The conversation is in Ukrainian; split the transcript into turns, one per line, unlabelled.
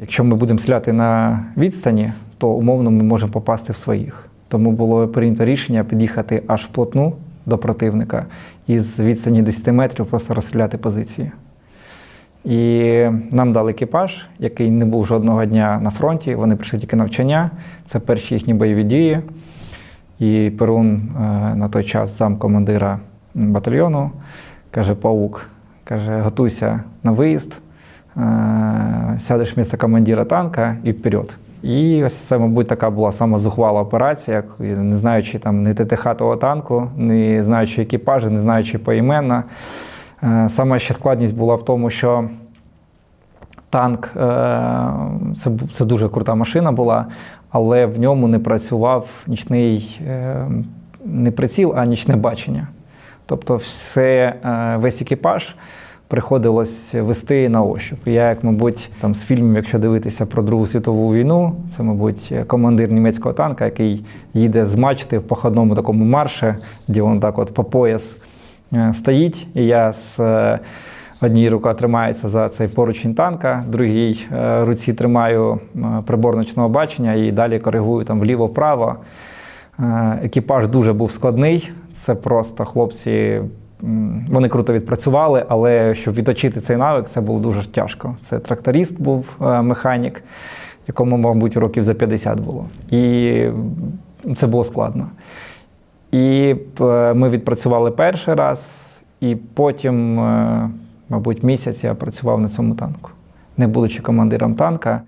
Якщо ми будемо стріляти на відстані, то умовно ми можемо попасти в своїх. Тому було прийнято рішення під'їхати аж вплотну до противника і з відстані 10 метрів просто розстріляти позиції. І нам дали екіпаж, який не був жодного дня на фронті. Вони прийшли тільки навчання. Це перші їхні бойові дії. І Перун е, на той час замкомандира батальйону каже: Паук, каже, готуйся на виїзд, е, сядеш місце командира танка і вперед. І ось це, мабуть, така була сама зухвала операція, не знаючи там ні ТТХ того танку, не знаючи екіпажі, не знаючи поіменно. Е, Саме ще складність була в тому, що танк е, це, це дуже крута машина була, але в ньому не працював нічний не приціл, а нічне бачення. Тобто, все, весь екіпаж приходилось вести на ощуп. Я, як, мабуть, там з фільмів, якщо дивитися про Другу світову війну, це, мабуть, командир німецького танка, який їде з мачти в походному такому марше, де він так от по пояс е, стоїть, і я з е, однією рукою тримається за цей поручень танка, другій е, руці тримаю прибор ночного бачення і далі коригую там вліво-вправо. Екіпаж дуже був складний. Це просто хлопці. Вони круто відпрацювали, але щоб відточити цей навик, це було дуже тяжко. Це тракторист був е, механік, якому, мабуть, років за 50 було. І це було складно. І е, ми відпрацювали перший раз, і потім, е, мабуть, місяць я працював на цьому танку, не будучи командиром танка.